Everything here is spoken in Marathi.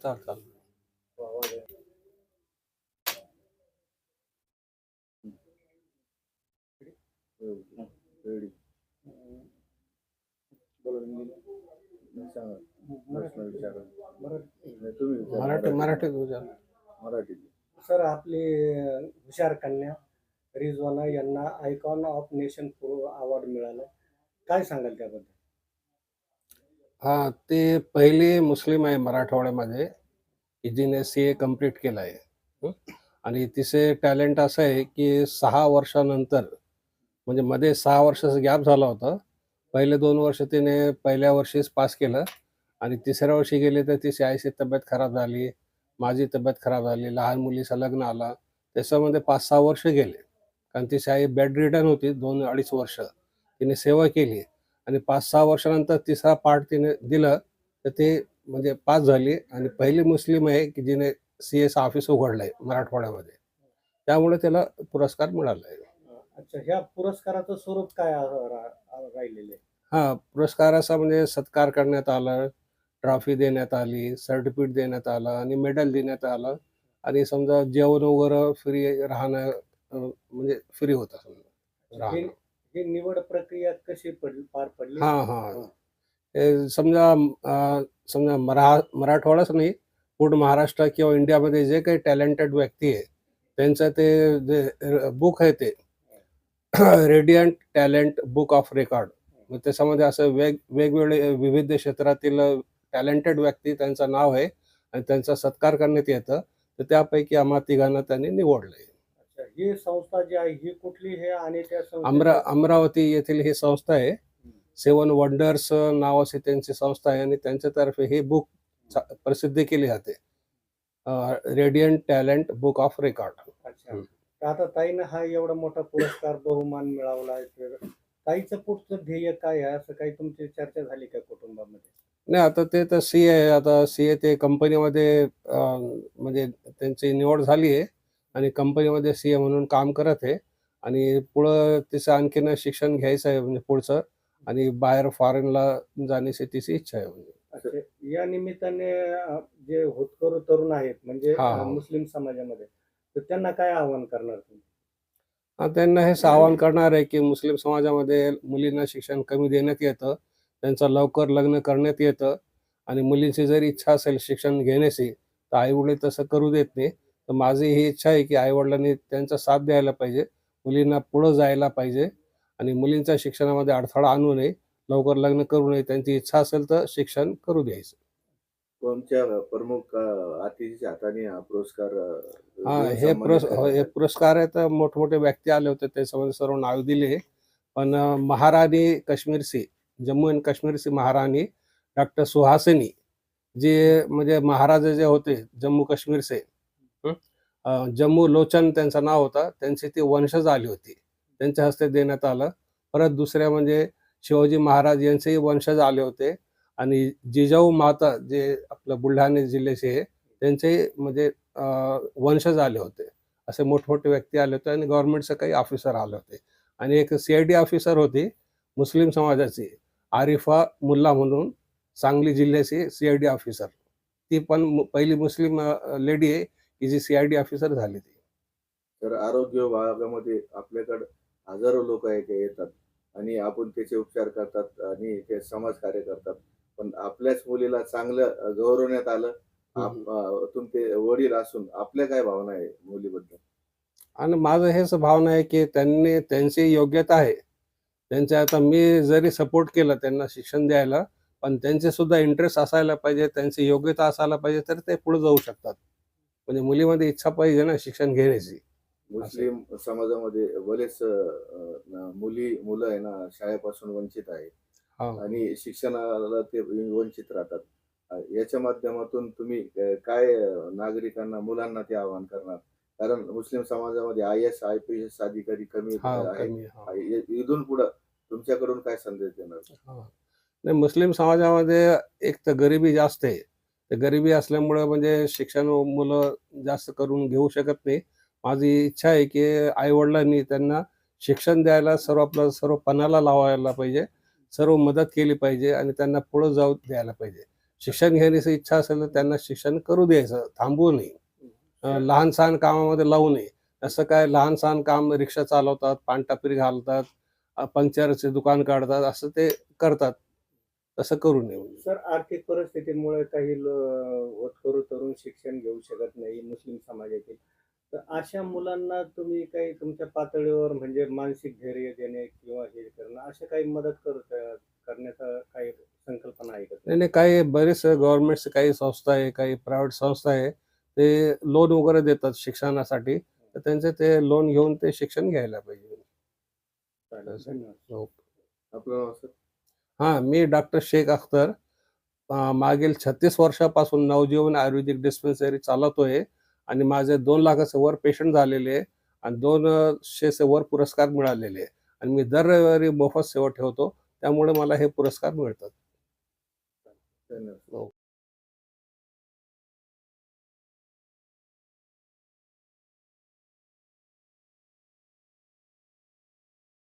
चाल चाल मराठी मराठीत विचार मराठी सर आपली हुशार कन्या रिजवाना यांना आयकॉन ऑफ नेशन अवॉर्ड मिळाला. काय सांगाल त्याबद्दल? हा ते पहिले मुस्लिम आहे मराठवाड्यामध्ये. की जिने सी ए कंप्लीट केलं आहे. हं? आणि तिचे टॅलेंट असं आहे की सहा वर्षानंतर म्हणजे मध्ये सहा वर्षाचा गॅप झाला होता. पहिले दोन वर्ष तिने पहिल्या वर्षीच पास केलं. आणि तिसऱ्या वर्षी गेले तर तिची आईची तब्येत खराब झाली माझी तब्येत खराब झाली लहान मुलीचं लग्न आला. त्याच्यामध्ये पाच सहा वर्ष गेले. कारण तिची आई बेड रिटर्न होती दोन अडीच वर्ष. तिने सेवा केली. आणि पाच सहा वर्षानंतर तिसरा पार्ट तिने दिलं तर ते म्हणजे पास झाली. आणि पहिली मुस्लिम आहे की जिने सी एस ऑफिस उघडलं आहे मराठवाड्यामध्ये. त्यामुळे त्याला पुरस्कार मिळाला आहे अच्छा ह्या पुरस्काराचं स्वरूप काय राहिलेलं आहे? हा पुरस्कार असा म्हणजे सत्कार करण्यात आला ट्रॉफी देण्यात आली सर्टिफिकेट देण्यात आलं आणि मेडल देण्यात आलं. आणि समजा जेवण वगैरे फ्री राहणं म्हणजे फ्री होतं. समजा राहणं. हे निवड प्रक्रिया कशी पडली पार पडली? हा हा. हे समजा अं, समजा मरा मराठवाडाच नाही पूर्ण महाराष्ट्र किंवा इंडियामध्ये जे काही टॅलेंटेड व्यक्ती आहे त्यांचं ते जे बुक आहे ते radiant talent book of record मग त्याच्यामध्ये असं वेग वेगवेगळे विविध क्षेत्रातील टॅलेंटेड व्यक्ती त्यांचं नाव आहे आणि त्यांचा सत्कार करण्यात येतं तर त्यापैकी आम्हा तिघांना त्यांनी निवडलंय. ही संस्था जी आहे ही कुठली हे आणि त्या अमरा अमरावती येथील ही संस्था आहे. सेवन वंडर्स नावाची त्यांची संस्था आहे आणि त्यांच्यातर्फे हे बुक प्रसिद्ध केली जाते. Radiant talent book of record अच्छा. हम्म. तर आता ताईनं हा एवढा मोठा पुरस्कार बहुमान मिळवला आहे तर ताईचं पुढचं ध्येय काय आहे? असं काही तुमची चर्चा झाली का कुटुंबामध्ये? नाही आता ते तर सी आहे. आता सी ए ते कंपनीमध्ये म्हणजे त्यांची निवड झाली आहे. आणि कंपनीमध्ये सी ए म्हणून काम करत आहे. आणि पुढं तिचं आणखीन शिक्षण घ्यायचं आहे म्हणजे पुढचं. आणि बाहेर फॉरेनला जाण्याची तिची इच्छा आहे म्हणजे. या निमित्ताने जे होतकरू तरुण आहेत म्हणजे. मुस्लिम समाजामध्ये तर त्यांना काय आव्हान करणार तुम्ही? हा, त्यांना हे आवाहन करणार आहे की मुस्लिम समाजामध्ये मुलींना शिक्षण कमी देण्यात येतं. त्यांचं लवकर लग्न करण्यात येतं. आणि मुलींची जर इच्छा असेल शिक्षण घेण्याची तर आईवडील तसं करू देत नाही. तर माझी ही इच्छा आहे की आईवडिलांनी त्यांचा साथ द्यायला पाहिजे. मुलींना पुढं जायला पाहिजे आणि मुलींच्या शिक्षणामध्ये अडथळा आणू नये. लवकर लग्न करू नये. त्यांची इच्छा असेल तर शिक्षण करू द्यायचं. प्रमुख अं, अतिथीच्या हाताने हा पुरस्कार हा हे पुरस् हो, हे पुरस्कार आहेत मोठमोठे व्यक्ती आले होते. त्याच्यामध्ये सर्व नाव दिले. पण महाराणी काश्मीरसी जम्मू अँड काश्मीरसी महाराणी डॉक्टर सुहासिनी जे म्हणजे महाराजा जे होते जम्मू काश्मीरचे जम्मू लोचन त्यांचं नाव होतं. त्यांची ती वंशज आली होती. त्यांच्या हस्ते देण्यात आलं. परत दुसऱ्या म्हणजे शिवाजी महाराज यांचेही वंशज आले होते. आणि जिजाऊ माता जे आपलं बुलढाणा जिल्ह्याचे आहे त्यांचे म्हणजे वंशज आले होते. असे मोठमोठे व्यक्ती आले होते आणि गव्हर्नमेंटचे काही ऑफिसर आले होते. आणि एक सी आय डी ऑफिसर होती मुस्लिम समाजाची आरिफा मुल्ला म्हणून सांगली जिल्ह्याची सी आय डी ऑफिसर ती पण पहिली मुस्लिम लेडी आहे. की जी सी आय डी ऑफिसर झाली ती. तर आरोग्य विभागामध्ये आपल्याकडे हजारो लोक येतात आणि आपण त्याचे उपचार करतात आणि ते समाज कार्य करतात. पण आपल्याच मुलीला चांगलं गौरवण्यात आलं तुमचे वडील असून आपल्या काय भावना आहे मुलीबद्दल? आणि माझं हेच भावना आहे की त्यांनी त्यांची योग्यता आहे. त्यांच्या आता मी जरी सपोर्ट केलं त्यांना शिक्षण द्यायला पण त्यांचे सुद्धा इंटरेस्ट असायला पाहिजे त्यांची योग्यता असायला पाहिजे तर ते पुढे जाऊ शकतात. म्हणजे मुलीमध्ये इच्छा पाहिजे ना शिक्षण घेण्याची. मुस्लिम समाजामध्ये बरेच मुली मुलं आहे ना शाळेपासून वंचित आहे हा. आणि शिक्षणाला ते वंचित राहतात. याच्या माध्यमातून तुम्ही काय नागरिकांना मुलांना ते आवाहन करणार? कारण मुस्लिम समाजामध्ये I S I P S अधिकारी कमी इथून पुढं तुमच्याकडून काय संदेश देणार. नाही मुस्लिम समाजामध्ये एक तर गरिबी जास्त आहे. तर गरिबी असल्यामुळे म्हणजे शिक्षण मुलं जास्त करून घेऊ शकत नाही. माझी इच्छा आहे की आईवडिलांनी त्यांना शिक्षण द्यायला सर्व आपलं सर्व पणाला लावायला पाहिजे. सर्व मदत केली पाहिजे आणि त्यांना पुढं जाऊ द्यायला पाहिजे. शिक्षण घेण्याची इच्छा असेल तर त्यांना शिक्षण करू द्यायचं थांबवू नये. लहान सहान कामामध्ये लावू नये. असं काय लहान सहान काम रिक्षा चालवतात पानटापरी घालतात पंक्चरचे दुकान काढतात असं ते करतात. तसं करू नये सर आर्थिक परिस्थितीमुळे काही होतकरू तरुण शिक्षण घेऊ शकत नाही मुस्लिम समाजातील. तर अशा मुलांना तुम्ही काही तुमच्या पातळीवर म्हणजे मानसिक धैर्य देणे किंवा हे करणं अशा काही मदत करत करण्याचा काही संकल्पना आहे का नाही नाही काही बरेच गव्हर्नमेंटचे काही संस्था आहे काही प्रायव्हेट संस्था आहे ते लोन वगैरे देतात शिक्षणासाठी. तर त्यांचे ते लोन घेऊन ते शिक्षण घ्यायला पाहिजे. धन्यवाद. हो. आपलं हां मी डॉक्टर शेख अख्तर. मागील छत्तीस वर्षापासून नवजीवन आयुर्वेदिक डिस्पेन्सरी चालवतोय आणि माझे दोन लाखाचे वर पेशंट झालेले आणि दोन शेचे वर पुरस्कार मिळालेले आहे आणि मी दर रविवारी मोफत सेवा ठेवतो. त्यामुळे मला हे पुरस्कार मिळतात. धन्यवाद.